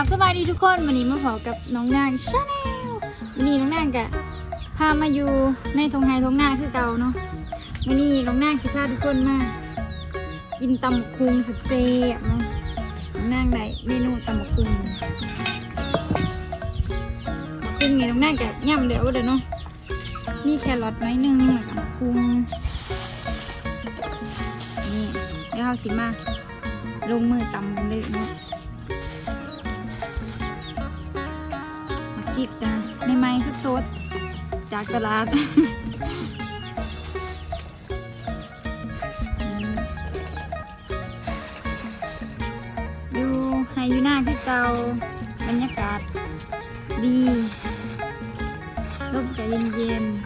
กับสบายดีทุกคนวันนี้มาพอกับน้องนางชาแนลวันนี้น้องนางกะพามาอยู่ในทงไฮทงหน้าคือเก่าเนาะวันนี้น้องนางสิพาทุกคนมากินตำคุงสุดเซ่บเนาะน้องนางได้เมนูตำคุงคุงนี่น้องนางกะย่ำเดี๋ยวเดี๋ยวเนาะนี่แครอทน้อยหนึงแล้วก็บักคุงนี่เดี๋ยวเราสิมาลงมือตำกันเลยเนาะ ริกจ้ะไม่ไหม้ๆสดๆจากตลาดอยู่ไฮยูน่าคือเก่าบรรยากาศดีลมก็เย็นๆ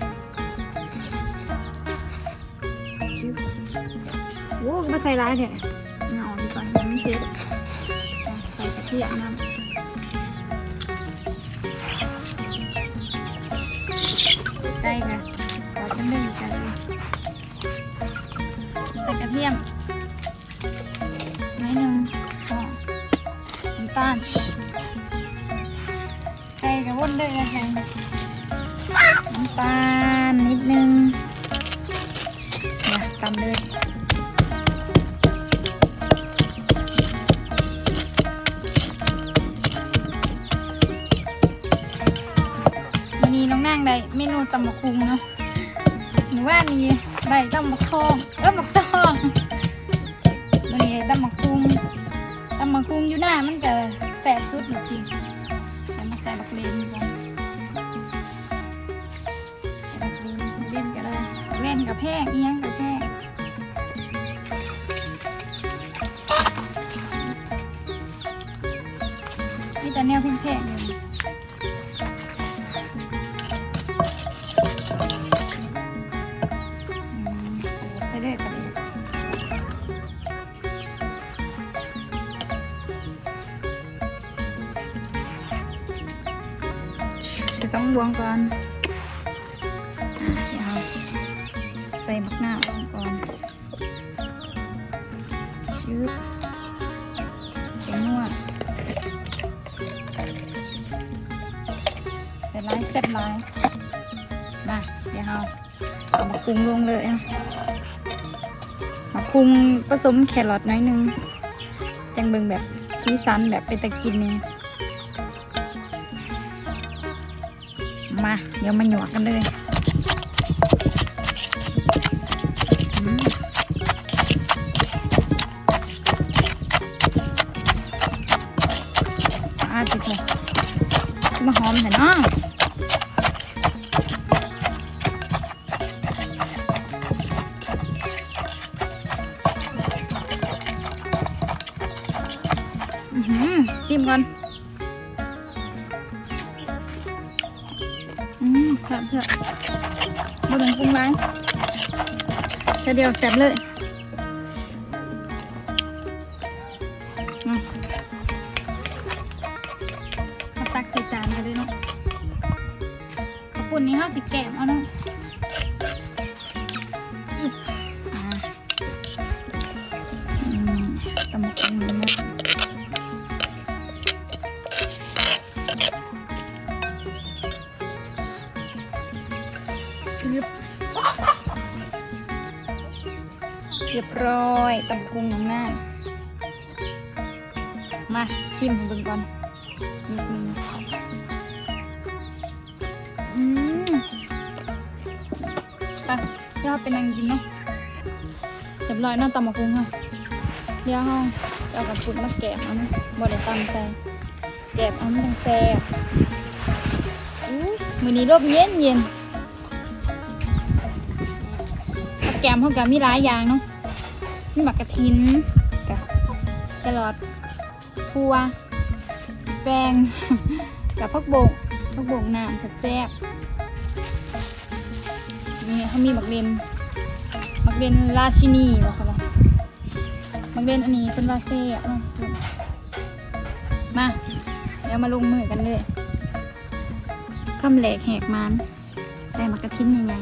ชิวโว้มาใส่ร้ายเถอะเงาดีกว่ามันเผ็ดใส่กระเทียมน้ำ ใกล้ค่ะเราจะนึ่งกันใส่กระเทียมนิดนึงก็น้ำตาลใส่กระวนด้วยกันไข่น้ำตาลนิดนึงนะตำเลย กับแพงเอียงกับแพงนี่แต่แนวแพงๆเลยอืมใส่เลยใส่เลยใส่สองดวงก่อน ใส่มะนาวก่อนชื้อใส่นวดใส่ลายแซ่บลายมาเดี๋ยวเราเอามาปรุงลงเลยอะมาปรุงผสมแครอทน้อยหนึง จังเบิงแบบสีสันแบบเป็นตะกินนี่มา เดี๋ยวมาหยวกกันเลย ชิมก่อนอืมแซ่บเถอะบ่ต้องปรุงร้ายแค่เดียวแซ่บเลย อยตำกุงของน้านมาชิมให้เบิ่งก่อนนิดนึงอืมไปเดี๋ยวเราเป็นนางกินเนาะเรียบร้อยเนาตำบักกุงค่ะเดี๋ยวห้องเอากับปุดมาแกะเอาเนบ่ได้ตำใส่แกะเอามันจังแซ่บอุ้มือนี้ร่มเย็นเย็นกับแกมเขากับมีหลายอย่างเนาะ มีหมักกระทินกับแครอททั่วแป้งกับพักบงพักบงน้ำกับแซ่บนี่เขามีหมักเลนหมักเลนราชินีบอกเขาว่าหมักเลนอันนี้เป็นวาเซ่บเนาะมาเดี๋ยวมาลงมือกันเลยคำแหลกแหกมันใส่หมักกระทินยังไง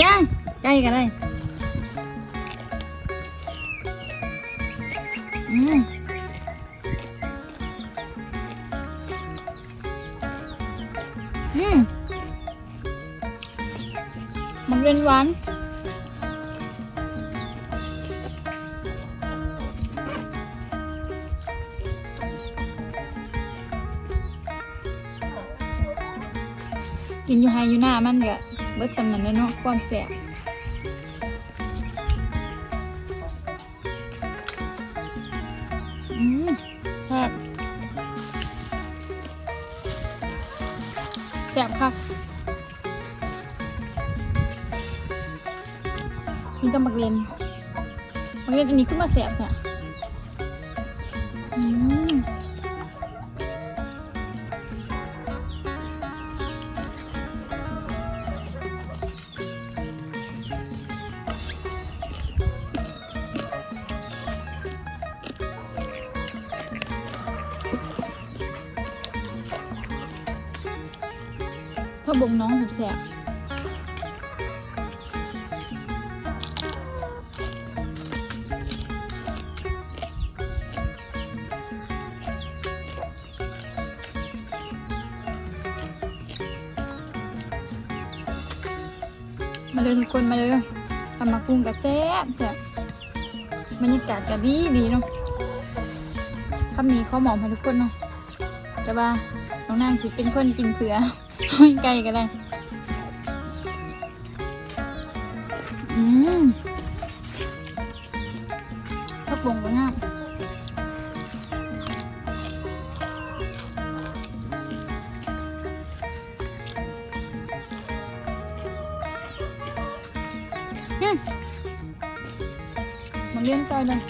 ย่างใกล้กันเลยอืมอืมมันเป็นหวาน อยู่ไฮอยู่หน้ามันก็เบิดสำนันแล้วเนาะความแสบอืมครับแสบครับนี่ก็มักเรียนมักเรียนอันนี้ขึ้นมาแสบเนี่ย พ่อบงน้องแสบมาเลยทุกคนมาเลยทำมากุ้งกับแซ่บแซ่บบรรยากาศก็ดีดีเนาะคำนี้เขาหมอมให้ทุกคนเนาะแต่ว่าน้องนางสิเป็นคนกินเผือ ไม่ไกลก็ได้ อืมพักบงก็ง่ายอืมมันเลี้ยงใจเลย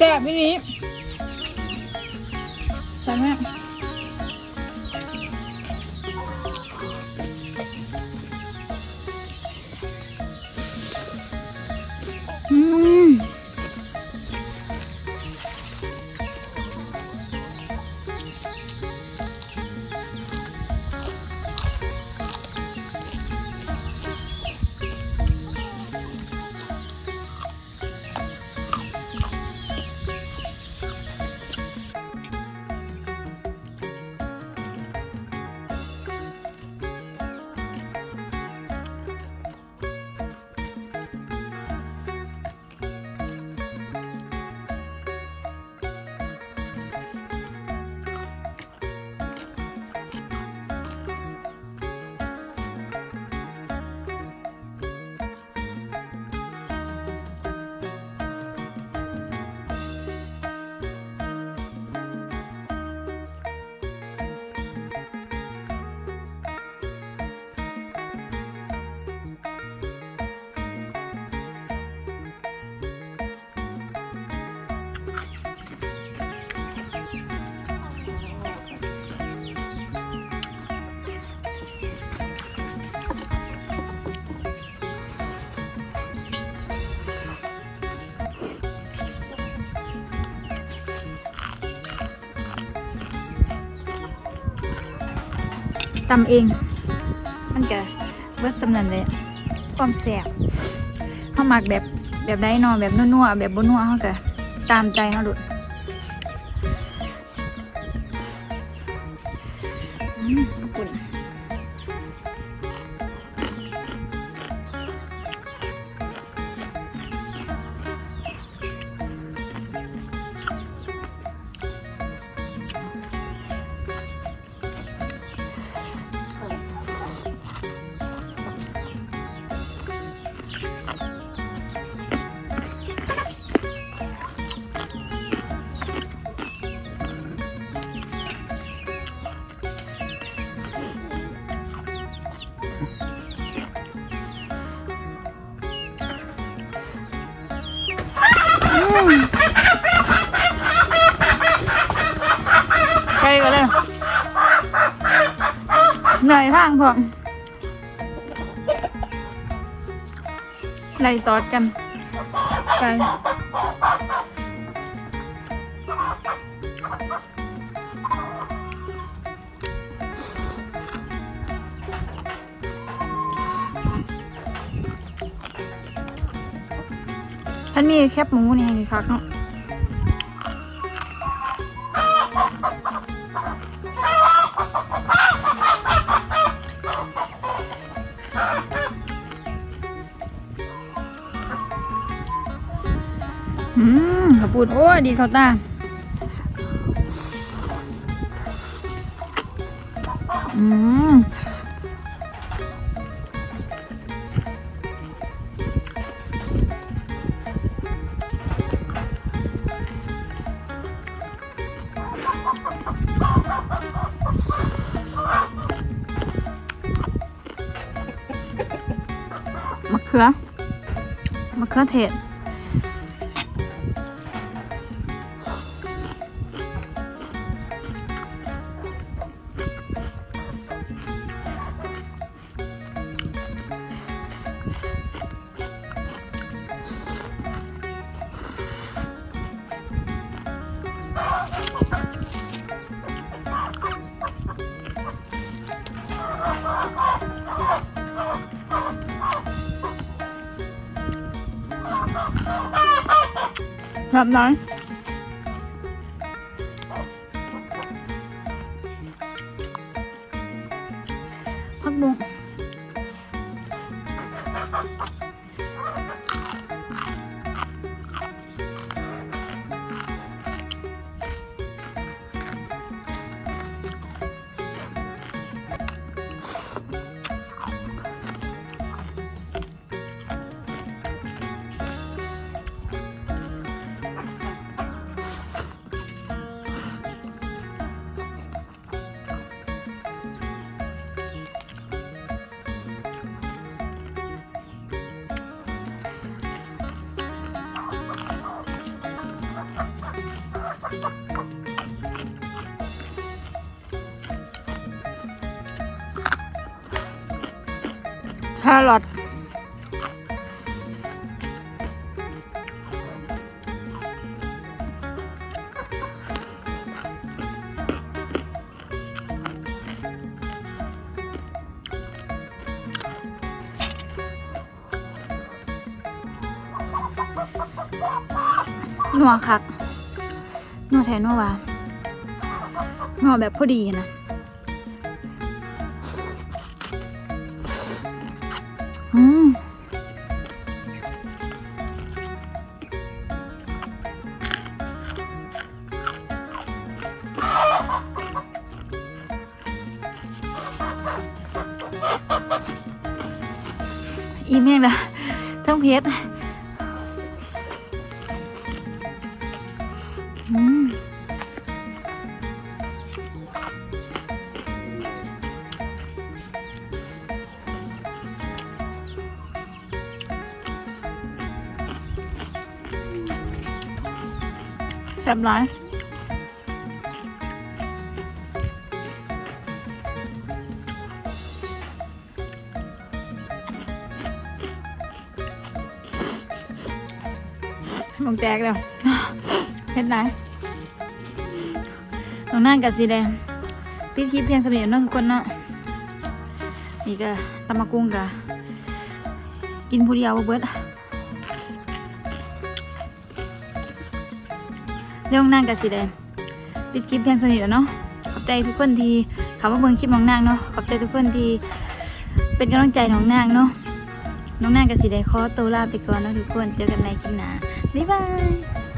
แซ่บพี่นี้ใช่ไหมอืม ตำเอง มันก็เบิดสำนันเลยความแสบเขาหมักแบบแบบได้นอนแบบนัวๆแบบบนัวเขาก็ตามใจเขาดุด ไกลก็ได้เหนื่อยทางพร้อมไล่ตอดกันไกล ท่านมีแคบหมูนี่ให้คักเนาะอืมขาวปูดโอ้ดีเขาตาอืม มะ แบบไหนผักบุ้ง รอทนัวคักนัวแทนนัววานัวแบบพอดีนะ อืมอีเมง ซ่บร้ายมองแตกแล้วเผ็ดไหนตรงหน้ากับสีแดงพี่คิดเพียงสำเร็จเนาะทุกคนเนาะนี่ก็ตำมะกุ้งกะกินผู้เดียวบ่เบิด เรื่องนั่งกับสีแดงปิดคลิปเพียงสนิทแล้วเนาะขอบใจทุกคนที่เข้ามาเบิ่งคลิปน้องนางเนาะขอบใจทุกคนที่เป็นกำลังใจน้องนางเนาะน้องนางกับสีแดงขอตัวลาไปก่อนเนาะทุกคนเจอกันในคลิปหน้าบ๊ายบาย